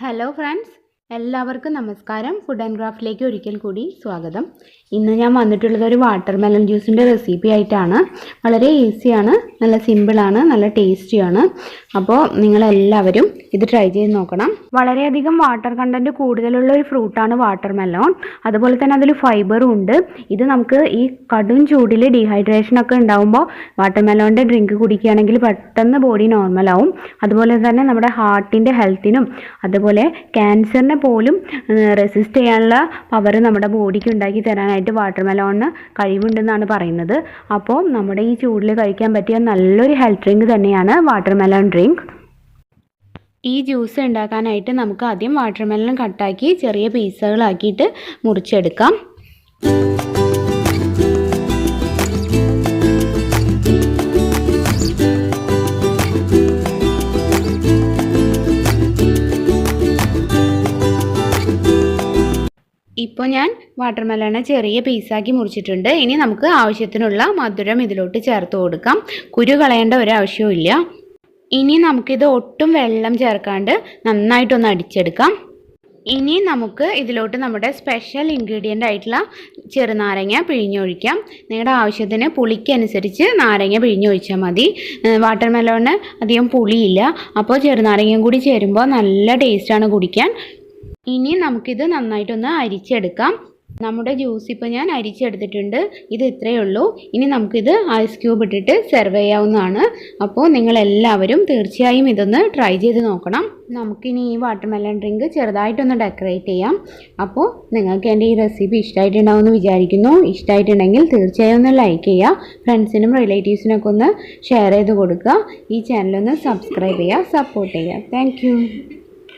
Hello friends, എല്ലാവർക്കും നമസ്കാരം. Food and ക്രാഫ്റ്റിലേക്ക് ഒരിക്കൽ കൂടി സ്വാഗതം. ഇന്ന് ഞാൻ വന്നിട്ടുള്ളത് ഒരു വാട്ടർ മെലൺ ജ്യൂസിന്റെ റെസിപ്പി ആയിട്ടാണ്. വളരെ ഈസിയാണ് നല്ല സിമ്പിളാണ് നല്ല ടേസ്റ്റിയാണ് അപ്പോൾ നിങ്ങളെല്ലാവരും ഇത് ട്രൈ ചെയ്ത് നോക്കണം. വളരെയധികം വാട്ടർ കണ്ടന്റ് കൂടുതലുള്ള ഒരു ഫ്രൂട്ടാണ് വാട്ടർ മെലോൺ അതുപോലെ തന്നെ അതിൽ ഫൈബറും ഉണ്ട്. ഇത് നമുക്ക് ഈ കടും ചൂടിൽ ഡീഹൈഡ്രേഷൻ ഒക്കെ ഉണ്ടാകുമ്പോൾ വാട്ടർ മെലോണിന്റെ ഡ്രിങ്ക് കുടിക്കുകയാണെങ്കിൽ പെട്ടെന്ന് ബോഡി നോർമലാവും അതുപോലെ തന്നെ നമ്മുടെ ഹാർട്ടിന്റെ ഹെൽത്തിനും അതുപോലെ ക്യാൻസറിനെ പോലും റെസിസ്റ്റ് ചെയ്യാനുള്ള പവർ നമ്മുടെ ബോഡിക്ക് ഉണ്ടാക്കി തരാനായിട്ട് വാട്ടർ മെലോണിന് കഴിവുണ്ടെന്നാണ് പറയുന്നത്. അപ്പോൾ നമ്മുടെ ഈ ചൂടിൽ കഴിക്കാൻ പറ്റിയ നല്ലൊരു ഹെൽത്ത് ഡ്രിങ്ക് തന്നെയാണ് വാട്ടർ മെലോൺ ഡ്രിങ്ക് ഈ ജ്യൂസ് ഉണ്ടാക്കാനായിട്ട് നമുക്ക് ആദ്യം വാട്ടർ മെലൺ കട്ടാക്കി ചെറിയ പീസുകളാക്കിയിട്ട് മുറിച്ചെടുക്കാം. ഇപ്പോൾ ഞാൻ വാട്ടർ മെലണ് ചെറിയ പീസാക്കി മുറിച്ചിട്ടുണ്ട്. ഇനി നമുക്ക് ആവശ്യത്തിനുള്ള മധുരം ഇതിലോട്ട് ചേർത്ത് കൊടുക്കാം. കുരു കളയേണ്ട ഒരാവശ്യവും ഇനി നമുക്കിത് ഒട്ടും വെള്ളം ചേർക്കാണ്ട് നന്നായിട്ടൊന്ന് അടിച്ചെടുക്കാം. ഇനി നമുക്ക് ഇതിലോട്ട് നമ്മുടെ സ്പെഷ്യൽ ഇൻഗ്രീഡിയന്റ് ആയിട്ടുള്ള ചെറുനാരങ്ങ പിഴിഞ്ഞൊഴിക്കാം. നിങ്ങളുടെ ആവശ്യത്തിന് പുളിക്കനുസരിച്ച് നാരങ്ങ പിഴിഞ്ഞൊഴിച്ചാൽ മതി. വാട്ടർ മെലോണിന് അധികം പുളിയില്ല. അപ്പോൾ ചെറുനാരങ്ങയും കൂടി ചേരുമ്പോൾ നല്ല ടേസ്റ്റാണ് കുടിക്കാൻ. ഇനി നമുക്കിത് നന്നായിട്ടൊന്ന് അരിച്ചെടുക്കാം. നമ്മുടെ ജ്യൂസ് ഇപ്പോൾ ഞാൻ അരിച്ചെടുത്തിട്ടുണ്ട്. ഇത് ഇത്രയേ ഉള്ളൂ. ഇനി നമുക്കിത് ഐസ് ക്യൂബ് ഇട്ടിട്ട് സെർവ് ചെയ്യാവുന്നതാണ്. അപ്പോൾ നിങ്ങളെല്ലാവരും തീർച്ചയായും ഇതൊന്ന് ട്രൈ ചെയ്ത് നോക്കണം. നമുക്കിനി ഈ വാട്ടർ മെലൺ ഡ്രിങ്ക് ചെറുതായിട്ടൊന്ന് ഡെക്കറേറ്റ് ചെയ്യാം. അപ്പോൾ നിങ്ങൾക്ക് എന്റെ ഈ റെസിപ്പി ഇഷ്ടമായിട്ടുണ്ടാവുമെന്ന് വിചാരിക്കുന്നു. ഇഷ്ടമായിട്ടുണ്ടെങ്കിൽ തീർച്ചയായും ഒന്ന് ലൈക്ക് ചെയ്യുക. ഫ്രണ്ട്സിനും റിലേറ്റീവ്സിനൊക്കെ ഒന്ന് ഷെയർ ചെയ്ത് കൊടുക്കുക. ഈ ചാനലൊന്ന് സബ്സ്ക്രൈബ് ചെയ്യുക സപ്പോർട്ട് ചെയ്യുക. താങ്ക്